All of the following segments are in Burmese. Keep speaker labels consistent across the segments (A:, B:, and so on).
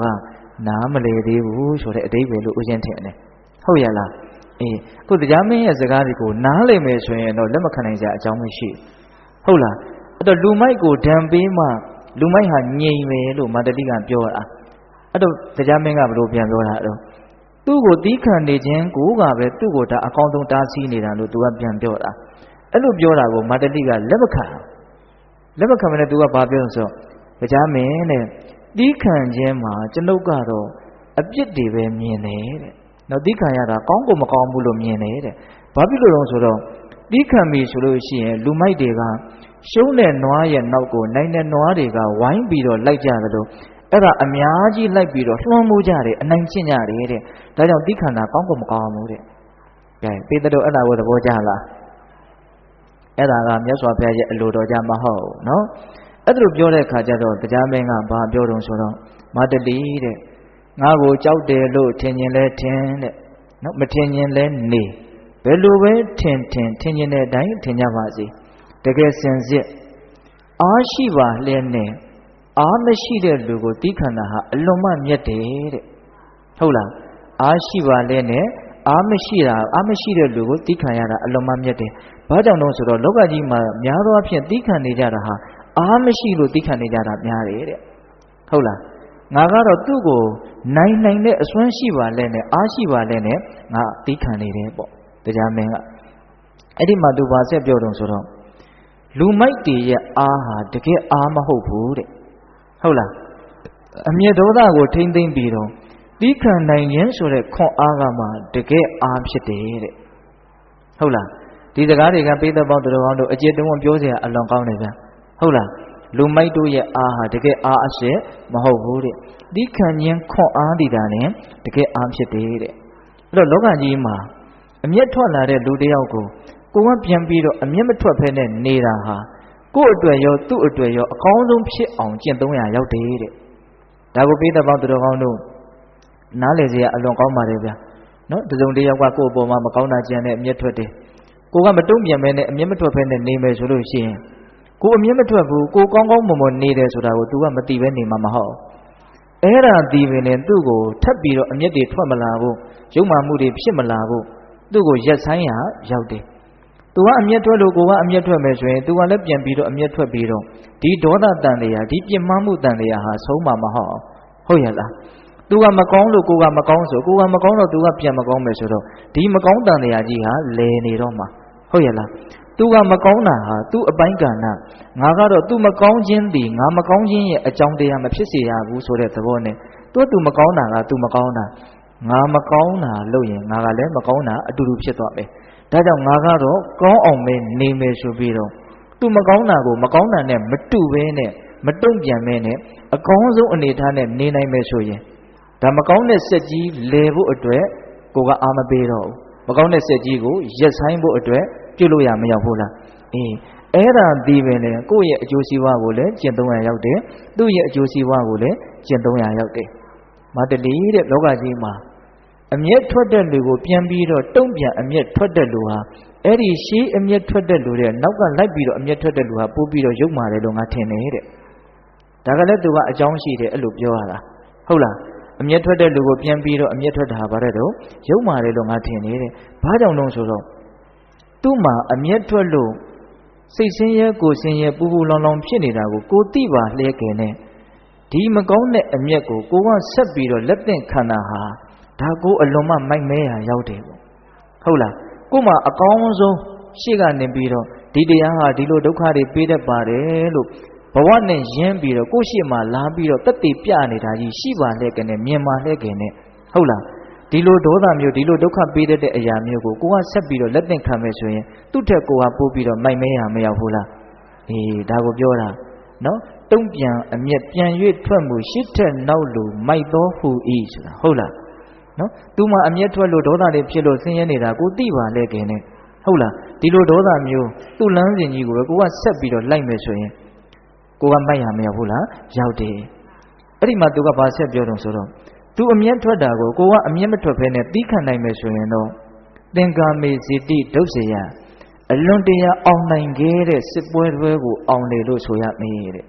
A: ကနားမလဲသေးဘူးဆိုတဲ့အတိတ်ပဲလို့ဦးဇင်းထင်တယ်ဟုတ်ရလားအေးခုတရားမင်းရဲ့စကားတွေကိုနားလည်မယ်ဆိုရင်တော့လက်မခံနိုင်ကြအကြောင်းမရှိဟုတ်လားအဲ့တော့လူမိုက်ကိုဒံပေးမှလူမိုက်ဟာငြိမ်မယ်လို့မာတတိကပြောတာအဲ့တော့တရားမင်းကဘယ်လိုပြန်ပြောတာအဲ့တော့သူ့ကိုတီးခံနေခြင်းကိုကပဲသူ့ကိုဒါအကောင်းဆုံးတားဆီးနေတာလို့သူကပြန်ပြောတာအဲ့လိုပြောတာကိုမာတတိကလက်မခံလက်မခံမနဲ့သူကဘာပြောလို့ဆိုတော့တရားမင်းတဲ့ တီးခံခြင်းမှာကျွန်ုပ်ကတော့အပြစ်တွေပဲမြင်တယ်တဲ့နော်တီးခံရတာကောင်းကိုမကောင်းဘူးလို့မြင်တယ်တဲ့ဘာဖြစ်လို့လဲဆိုတော့တီးခံပြီဆိုလို့ရှိရင်လူမိုက်တွေကရှုံးတဲ့နွားရဲ့နောက်ကိုနိုင်တဲ့နွားတွေကဝိုင်းပြီးတော့လိုက်ကြတယ်လို့အဲ့ဒါအများကြီးလိုက်ပြီးတော့လွှမ်းမိုးကြတယ်အနိုင်ကျင့်ကြတယ်တဲ့ဒါကြောင့်တီးခံတာကောင်းကိုမကောင်းဘူးတဲ့ကဲပေတတော်အဲ့ဒါကိုသဘောကျလားအဲ့ဒါကမြတ်စွာဘုရားရဲ့အလိုတော်ကြမဟုတ်နော် အဲ့ဒါလိုပြောတဲ့ခါကျတော့တရားမင်းကဘာပြောတုံဆိုတော့မာတလီတဲ့ငါ့ကိုကြောက်တယ်လို့ထင်ရင်လဲထင်တဲ့နော်မထင်ရင်လဲနေဘယ်လိုပဲထင်ထင်ထင်ရင်တဲ့အတိုင်းထင်ကြပါစေတကယ်စင်စစ်အားရှိပါလျက်နဲ့အားမရှိတဲ့လူကိုတီးခံတာဟာအလွန်မှမြတ်တယ်တဲ့ဟုတ်လားအားရှိပါလျက်နဲ့အားမရှိတာအားမရှိတဲ့လူကိုတီးခံရတာအလွန်မှမြတ်တယ်ဘာကြောင့်လဲဆိုတော့လောကကြီးမှာများသောအားဖြင့်တီးခံနေကြတာဟာ အားမရှိလို့သိခံနေကြတာများတယ်တဲ့ဟုတ်လားငါကတော့သူ့ကိုနိုင်နိုင်တဲ့အစွမ်းရှိပါလဲနဲ့အားရှိပါလဲနဲ့ငါသိခံနေတယ်ပေါ့တရားမင်းကအဲ့ဒီမှာသူဘာဆက်ပြောတော့ဆိုတော့လူမိုက်တွေရဲ့အားဟာတကယ်အားမဟုတ်ဘူးတဲ့ဟုတ်လားအမြဲဒေါသကိုထိမ့်သိမ့်ပြီးတော့သီးခံနိုင်ခြင်းဆိုတဲ့ခွန်အားကမှတကယ်အားဖြစ်တယ်တဲ့ဟုတ်လားဒီစကားတွေကပေးသက်ပေါင်းတော်ကောင်းတို့အကျေတဝန်ပြောစရာအလွန်ကောင်းတယ်ဗျ ဟုတ်လားလူမိုက်တို့ရဲ့အားဟာတကယ်အားအရှက်မဟုတ်ဘူးတဲ့ဒီခံခြင်းခွန်အားတည်တာနဲ့တကယ်အားဖြစ်တယ်တဲ့အဲ့တော့လောကကြီးမှာအမျက်ထွက်လာတဲ့လူတယောက်ကိုကိုကပြန်ပြီးတော့အမျက်မထွက်ဖဲနဲ့နေတာဟာကို့အတွက်ရောသူ့အတွက်ရောအကောင်းဆုံးဖြစ်အောင်ကျင့်သုံးရရောက်တယ်တဲ့ဒါကိုပေးတဲ့ပေါင်းသူတော်ကောင်းတို့နားလည်စရာအလွန်ကောင်းပါတယ်ဗျာနော်တစုံတယောက်ကကို့အပေါ်မှာမကောင်းတာကြံတဲ့အမျက်ထွက်တယ်ကိုကမတုံ့ပြန်မဲနဲ့အမျက်မထွက်ဖဲနဲ့နေမယ်ဆိုလို့ရှိရင် ကိုအမြင့်မထွက်ဘူးကိုကောင်းကောင်းမွန်မွန်နေတယ်ဆိုတာကို तू ကမသိပဲနေမှာမဟုတ်အဲ့ဒါဒီပင်နဲ့သူ့ကိုထပ်ပြီးတော့အမျက်တွေထွက်မလာဘူးရုံမှမှုတွေဖြစ်မလာဘူးသူ့ကိုရက်ဆိုင်ရရောက်တယ်။ तू ကအမျက်ထွက်လို့ကိုကအမျက်ထွက်မယ်ဆိုရင် तू ကလည်းပြန်ပြီးတော့အမျက်ထွက်ပြီးတော့ဒီဒေါသတန်တရားဒီပြင်းမှမှုတန်တရားဟာဆုံးမှာမဟုတ်ဟုတ်ရဲ့လား။ तू ကမကောင်းလို့ကိုကမကောင်းဆိုကိုကမကောင်းတော့ तू ကပြန်မကောင်းမယ်ဆိုတော့ဒီမကောင်းတန်တရားကြီးဟာလဲနေတော့မှာဟုတ်ရဲ့လား သူကမကောင်းတာဟာသူ့အပိုင်းကဏ္ဍငါကတော့သူမကောင်းခြင်းသည်ငါမကောင်းခြင်းရဲ့အကြောင်းတရားမဖြစ်စေရဘူးဆိုတဲ့သဘောနဲ့သူ့သူမကောင်းတာကသူမကောင်းတာငါမကောင်းတာလို့ရင်ငါကလည်းမကောင်းတာအတူတူဖြစ်သွားမယ်ဒါကြောင့်ငါကတော့ကောင်းအောင်ပဲနေမယ်ဆိုပြီးတော့သူမကောင်းတာကိုမကောင်းတာနဲ့မတူဘဲနဲ့မတုံ့ပြန်မဲနဲ့အကောင်းဆုံးအနေထားနဲ့နေနိုင်မယ်ဆိုရင်ဒါမကောင်းတဲ့စက်ကြီးလဲဖို့အတွက်ကိုကအာမပေးတော့ဘူးမကောင်းတဲ့စက်ကြီးကိုရက်ဆိုင်ဖို့အတွက် ပြုလို့ရမရောက်ဘူးလားအေးအဲ့ဒါဒီပင်လေကိုယ့်ရဲ့အကျိုးစီးပွားကိုလည်းကျင့်သုံးရရောက်တယ်သူ့ရဲ့အကျိုးစီးပွားကိုလည်းကျင့်သုံးရရောက်တယ်မတလီတဲ့လောကကြီးမှာအမျက်ထွက်တဲ့လူကိုပြန်ပြီးတော့တုံ့ပြန်အမျက်ထွက်တဲ့လူဟာအဲ့ဒီရှေးအမျက်ထွက်တဲ့လူတဲ့နောက်ကလိုက်ပြီးတော့အမျက်ထွက်တဲ့လူဟာပို့ပြီးတော့ရုပ်မာတယ်လို့ငါထင်တယ်တဲ့ဒါကလည်းသူကအကြောင်းရှိတယ်အဲ့လိုပြောရတာဟုတ်လားအမျက်ထွက်တဲ့လူကိုပြန်ပြီးတော့အမျက်ထွက်တာဗါတဲ့တော့ရုပ်မာတယ်လို့ငါထင်နေတဲ့ဘာကြောင့်လဲဆိုတော့ သူ့မှာအမျက်ထွက်လို့စိတ်ဆင်းရဲကိုဆင်းရဲပူပူလောင်လောင်ဖြစ်နေတာကိုကိုသိပါလျက်ကင်နဲ့ဒီမကောင်းတဲ့အမျက်ကိုကိုကဆက်ပြီးတော့လက်သင့်ခံတာဟာဒါကိုအလွန်မှမိုက်မဲရာရောက်တယ်ပေါ့ဟုတ်လားကို့မှာအကောင်းဆုံးရှေ့ကနေပြီးတော့ဒီတရားဟာဒီလိုဒုက္ခတွေပေးတတ်ပါတယ်လို့ဘဝနဲ့ရင်းပြီးတော့ကိုယ့်ရှေ့မှာလာပြီးတော့တက်တည်ပြနေတာကြီးရှိပါလျက်ကင်နဲ့မြင်ပါလျက်ကင်နဲ့ဟုတ်လား ဒီလိုဒေါသမျိုးဒီလိုဒုက္ခပေးတတ်တဲ့အရာမျိုးကိုကိုကဆက်ပြီးတော့လက်သင့်ခံမယ်ဆိုရင်သူ့ထက်ကိုကပို့ပြီးတော့မိုက်မဲရမရောက်ဘူးလားအေးဒါကိုပြောတာနော်တုံ့ပြန်အမျက်ပြန်၍ထွက်မှုရှစ်ထက်နောက်လူမိုက်သောဟူဤဆိုတာဟုတ်လားနော်သူမှအမျက်ထွက်လို့ဒေါသတွေဖြစ်လို့ဆင်းရဲနေတာကိုသိပါလေခင်နဲ့ဟုတ်လားဒီလိုဒေါသမျိုးသူ့လမ်းစဉ်ကြီးကိုပဲကိုကဆက်ပြီးတော့လိုက်မယ်ဆိုရင်ကိုကမိုက်ရမရောက်ဘူးလားရောက်တယ်အဲ့ဒီမှာသူကဘာဆက်ပြောတော့ဆိုတော့ သူအမျက်ထွက်တာကိုကိုကအမျက်မထွက်ဖဲနဲ့တီးခံနိုင်မယ်ဆိုရင်တော့သင်္ကာမေဇိတိဒုစရအလွန်တရာအောင်နိုင်ခဲ့တဲ့စစ်ပွဲတွေကိုအောင်လေလို့ဆိုရမေးတဲ့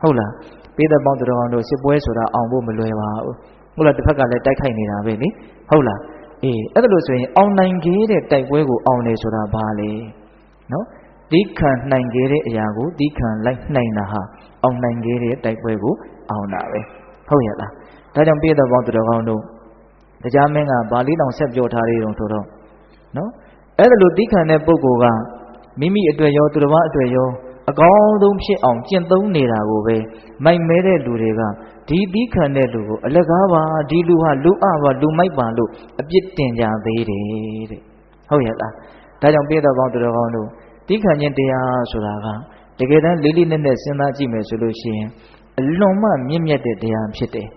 A: ဟုတ်လားပေးသက်ပေါင်းတော်တို့စစ်ပွဲဆိုတာအောင်ဖို့မလွယ်ပါဘူးဟုတ်လားတစ်ဖက်ကလည်းတိုက်ခိုက်နေတာပဲလေဟုတ်လားအေးအဲ့ဒါလို့ဆိုရင်အောင်နိုင်ခဲ့တဲ့တိုက်ပွဲကိုအောင်တယ်ဆိုတာဘာလဲနော်ဒီခံနိုင်ခဲ့တဲ့အရာကိုဒီခံလိုက်နိုင်တာဟာအောင်နိုင်ခဲ့တဲ့တိုက်ပွဲကိုအောင်တာပဲ ဟုတ်ရဲ့လားဒါကြောင့်ပေးသက်ပေါင်းတော်ကောင်းတို့တရားမင်းကဗာလိတောင်ဆက်ပြောထားသေးတယ်ဆိုတော့နော်အဲ့ဒါလို့ဒီခံတဲ့ပုဂ္ဂိုလ်ကမိမိအတွက်ရောသူတစ်ပါးအတွက်ရောအကောင်းဆုံးဖြစ်အောင်ကျင့်သုံးနေတာကိုပဲမိုက်မဲတဲ့လူတွေကဒီသီးခံတဲ့လူကိုအလကားပါဒီလူဟာလူအပါလူမိုက်ပါလို့အပြစ်တင်ကြသေးတယ်တဲ့ဟုတ်ရဲ့လားဒါကြောင့်ပြေတော်ကောင်းတော်ကောင်းတို့သီးခံခြင်းတရားဆိုတာကတကယ်တမ်းလေးလေးနက်နက်စဉ်းစားကြည့်မယ်ဆိုလို့ရှိရင် အလွန်မှမြင့်မြတ်တဲ့တရားဖြစ်တယ်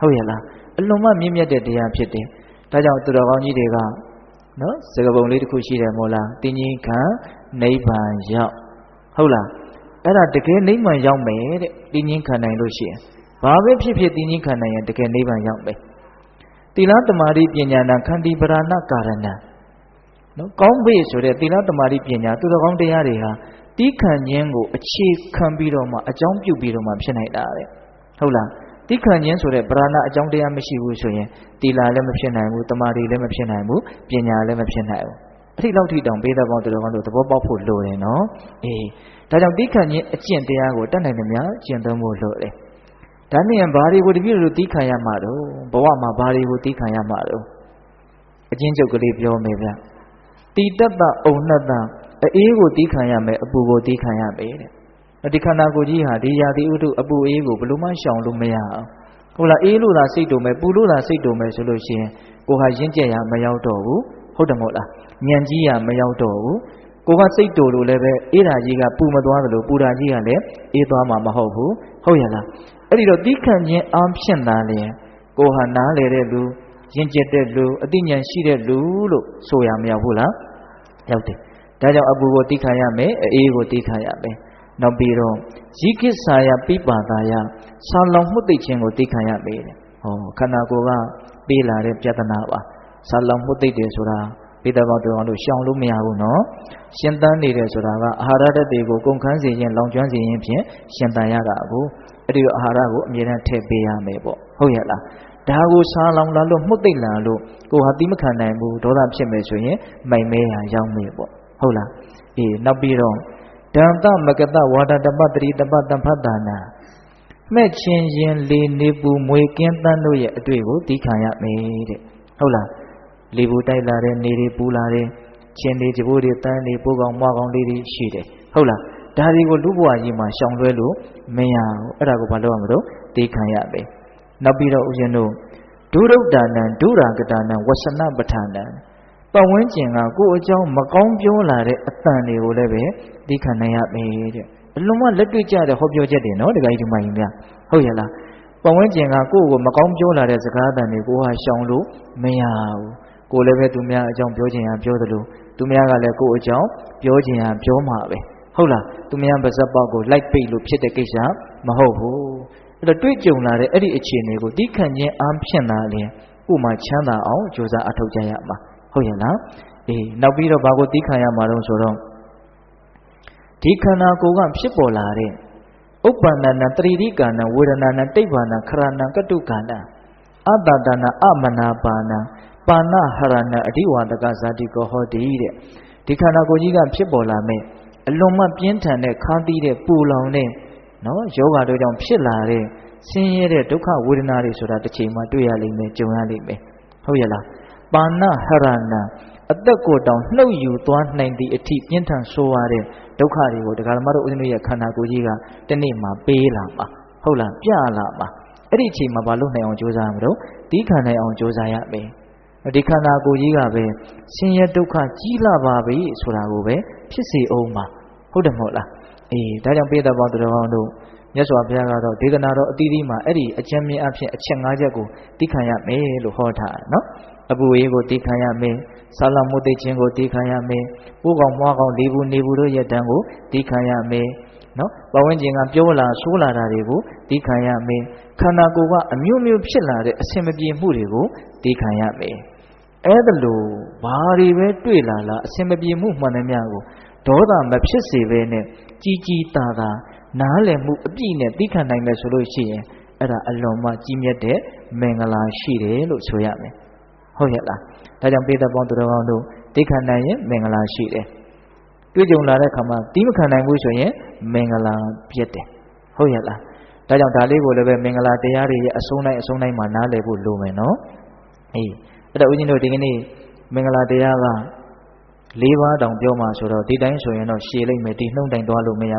A: ဟုတ်ရဲ့လားအလွန်မှမြင့်မြတ်တဲ့တရားဖြစ်တယ်ဒါကြောင့်သူတော်ကောင်းကြီးတွေကနော်စကပုံလေးတစ်ခုရှိတယ်မို့လားတင်းကြီးခံနိဗ္ဗာန်ရောက်ဟုတ်လားအဲ့ဒါတကယ်နိဗ္ဗာန်ရောက်မယ်တဲ့တင်းကြီးခံနိုင်လို့ရှိရင်ဘာပဲဖြစ်ဖြစ်တင်းကြီးခံနိုင်ရင်တကယ်နိဗ္ဗာန်ရောက်မယ်သီလတမာတိပညာနာခန္တီပရဏကာရဏနော်ကောင်းပြီဆိုတဲ့သီလတမာတိပညာသူတော်ကောင်းတရားတွေဟာ တီးခံခြင်းကိုအခြေခံပြီးတော့မှအကြောင်းပြုပြီးတော့မှဖြစ်နိုင်တာတဲ့ဟုတ်လားတိခဏ်ခြင်းဆိုတဲ့ဗราဏအကြောင်းတရားမရှိဘူးဆိုရင်တီလာလည်းမဖြစ်နိုင်ဘူးတမာတိလည်းမဖြစ်နိုင်ဘူးပညာလည်းမဖြစ်နိုင်ဘူးအဲ့ဒီလောက်ထိတောင်ပေးတဲ့ပေါင်းတော်ကောင်းတို့သဘောပေါက်ဖို့လိုတယ်နော်အေးဒါကြောင့်တိခဏ်ခြင်းအကျင့်တရားကိုတတ်နိုင်သမျှကျင့်သုံးဖို့လိုတယ်ဒါနဲ့ဘာတွေကိုတပြည့်လို့တိခဏ်ရမှာတော့ဘဝမှာဘာတွေကိုတိခဏ်ရမှာတော့အချင်းချုပ်ကလေးပြောမယ်ဗျတိတ္တအုံနှတ္တ အေးကိုတိခဏ်ရမယ်အပူကိုတိခဏ်ရမယ်တဲ့ဒီခန္ဓာကိုယ်ကြီးဟာဒီရာသီဥတုအပူအေးကိုဘယ်လိုမှရှောင်လို့မရအောင်ဟုတ်လားအေးလို့သာစိတ်တုံမဲ့ပူလို့သာစိတ်တုံမဲ့ဆိုလို့ရှိရင်ကိုဟာရင့်ကျက်ရမရောက်တော့ဘူးဟုတ်တယ်မို့လားညံကြီးရမရောက်တော့ဘူးကိုကစိတ်တူလို့လည်းပဲအေးဓာကြီးကပူမသွားသလိုပူဓာကြီးကလည်းအေးသွားမှာမဟုတ်ဘူးဟုတ်ရလားအဲ့ဒီတော့တိခန့်ခြင်းအားဖြင့်သာလျင်ကိုဟာနားလေတဲ့လူရင့်ကျက်တဲ့လူအသိဉာဏ်ရှိတဲ့လူလို့ဆိုရမရောက်ဘူးလားရောက်တယ် ဒါကြောင့်အပူကိုတိခန့်ရမယ်အေးကိုတိခန့်ရမယ်နောက်ပြီးတော့ဇိကိစာယပိပါတာယဆာလောင်မှုသိခြင်းကိုသိခံရပေတယ်ဟောခန္ဓာကိုယ်ကပေးလာတဲ့ပြဿနာပါဆာလောင်မှုသိတယ်ဆိုတာပိဿဘောတော်လို့ရှောင်လို့မရဘူးနော်ရှင်သန်နေတယ်ဆိုတာကအာဟာရဓာတ်တွေကိုကုန်ခန်းစေခြင်းလောင်ကျွမ်းစေခြင်းဖြင့်ရှင်သန်ရတာကိုအဲ့ဒီအာဟာရကိုအမြဲတမ်းထည့်ပေးရမယ်ပေါ့ဟုတ်ရဲ့လားဒါကိုစားလောင်လာလို့မှုတ်သိပ်လာလို့ကိုဟာတိမခံနိုင်ဘူးဒေါသဖြစ်မယ်ဆိုရင်မိုင်မဲရရောက်မယ်ပေါ့ ဟုတ်လားအေးနောက်ပြီးတော့ဒံသမကတဝါဒတပတရိတပတံဖတ်တာနာမဲ့ချင်းရင်လေနေပူမွေကင်းတန်းတို့ရဲ့အတွေ့ကိုသိခံရမယ်တဲ့ဟုတ်လားလေပူတိုက်လာတဲ့နေတွေပူလာတဲ့ချင်းတွေကြိုးတွေတန်းတွေပိုးကောင်မွားကောင်လေးတွေရှိတယ်ဟုတ်လားဒါတွေကိုလူဘဝကြီးမှာရှောင်လွဲလို့မရဘူးအဲ့ဒါကိုဘာလို့ရမလို့သိခံရမယ်နောက်ပြီးတော့ဦးဇင်းတို့ဒုရုဒ္ဒနံဒုရာကတာနံဝဆနပဋ္ဌာနံ ပတ်ဝန်းကျင်ကကိုယ့်အကြောင်းမကောင်းပြောလာတဲ့အတန်တွေကိုလည်းပဲသိခံနိုင်ရမယ်တဲ့အလုံးမလက်တွေ့ကြတဲ့ဟောပြောချက်တွေနော်ဒကာကြီးဒီမကြီးများဟုတ်ရဲ့လားပတ်ဝန်းကျင်ကကိုယ့်ကိုမကောင်းပြောလာတဲ့စကားအတန်တွေကိုဟာရှောင်လို့မရဘူးကိုယ်လည်းပဲသူများအကြောင်းပြောချင်ရပြောသလိုသူများကလည်းကိုယ့်အကြောင်းပြောချင်ရပြောမှာပဲဟုတ်လားသူများပါဇက်ပေါက်ကိုလိုက်ပိတ်လို့ဖြစ်တဲ့ကိစ္စမဟုတ်ဘူးအဲ့တော့တွေ့ကြုံလာတဲ့အဲ့ဒီအခြေအနေကိုတိခန့်ခြင်းအားဖြင့်သာလျှင်ကိုယ်မှာချမ်းသာအောင်ကြိုးစားအထောက်ကြရမှာ ဟုတ်ရဲ့လားအေးနောက်ပြီးတော့ဘာကိုသိခံရမှာတော့ဆိုတော့ဒီခန္ဓာကိုယ်ကဖြစ်ပေါ်လာတဲ့ဥပ္ပန္နနာတရိတိကာနဝေဒနာနာတိဗ္ဗာနာခရဏကတုကာနအတ္တတနာအမနာပါဏပါဏဟရဏအဓိဝါဒကဇာတိကောဟောတိတဲ့ဒီခန္ဓာကိုယ်ကြီးကဖြစ်ပေါ်လာမဲ့အလွန်မှပြင်းထန်တဲ့ခါးသီးတဲ့ပူလောင်တဲ့နော်ယောဂတို့ကြောင့်ဖြစ်လာတဲ့ဆင်းရဲတဲ့ဒုက္ခဝေဒနာတွေဆိုတာတစ်ချိန်မှတွေ့ရလိမ့်မယ်ကြုံရလိမ့်မယ်ဟုတ်ရဲ့လား ပါဏဟရဏအသက်ကိုတောင်နှုတ်ယူသွားနိုင်သည့်အထိပြင်းထန်ဆိုးရတဲ့ဒုက္ခတွေကိုဒကာဓမ္မတို့ဦးဇင်းတို့ရဲ့ခန္ဓာကိုယ်ကြီးကတနေ့မှပေးလာမှာဟုတ်လားပြလာမှာအဲ့ဒီအချိန်မှာဘာလို့နိုင်အောင်ကြိုးစားရမလို့ဒီခံနိုင်အောင်ကြိုးစားရမယ်ဒီခန္ဓာကိုယ်ကြီးကပဲဆင်းရဲဒုက္ခကြီးလာပါပြီဆိုတာကိုပဲဖြစ်စေအောင်ပါဟုတ်တယ်မဟုတ်လားအေးဒါကြောင့်ပိဿဘောသူတော်ကောင်းတို့မြတ်စွာဘုရားကတော့ဒေသနာတော်အသီးသီးမှာအဲ့ဒီအကျဉ်းမြင့်အဖြစ်အချက်၅ချက်ကိုသိခံရမယ်လို့ဟောထားတယ်နော် အပူအေးကိုသိခံရမယ်ဆာလမှုသိခြင်းကိုသိခံရမယ်ပိုးကောင်မွားကောင်လေးဘူးနေဘူးတို့ရဲ့တန်းကိုသိခံရမယ်နော်ပဝန်းကျင်ကပြောလာဆိုးလာတာတွေကိုသိခံရမယ်ခန္ဓာကိုယ်ကအမျိုးမျိုးဖြစ်လာတဲ့အဆင်မပြေမှုတွေကိုသိခံရမယ်အဲ့ဒါလို့ဘာတွေပဲတွေ့လာလားအဆင်မပြေမှုမှန်သမျှကိုဒေါသမဖြစ်စေဘဲနဲ့ကြီးကြီးတာတာနားလည်မှုအပြည့်နဲ့သိခံနိုင်မယ်ဆိုလို့ရှိရင်အဲ့ဒါအလွန်မှကြီးမြတ်တဲ့မင်္ဂလာရှိတယ်လို့ဆိုရမယ် ဟုတ်ရဲ့လားဒါကြောင့်ပေတပေါင်းသူတော်ကောင်းတို့သိခံနိုင်ရင်မင်္ဂလာရှိတယ်တွေ့ကြုံလာတဲ့ခါမှာတီးမခံနိုင်ဘူးဆိုရင်မင်္ဂလာပြည့်တယ်ဟုတ်ရဲ့လားဒါကြောင့်ဒါလေးကိုလည်းပဲမင်္ဂလာတရားတွေရဲ့အဆုံးတိုင်းအဆုံးတိုင်းမှာနားလည်ဖို့လိုမယ်နော်အေးအဲ့တော့ဦးဇင်းတို့ဒီကနေ့မင်္ဂလာတရားက၄ပါးတောင်ပြောမှာဆိုတော့ဒီတိုင်းဆိုရင်တော့ရှည်လိုက်မယ်ဒီနှုံတိုင်သွားလို့မရ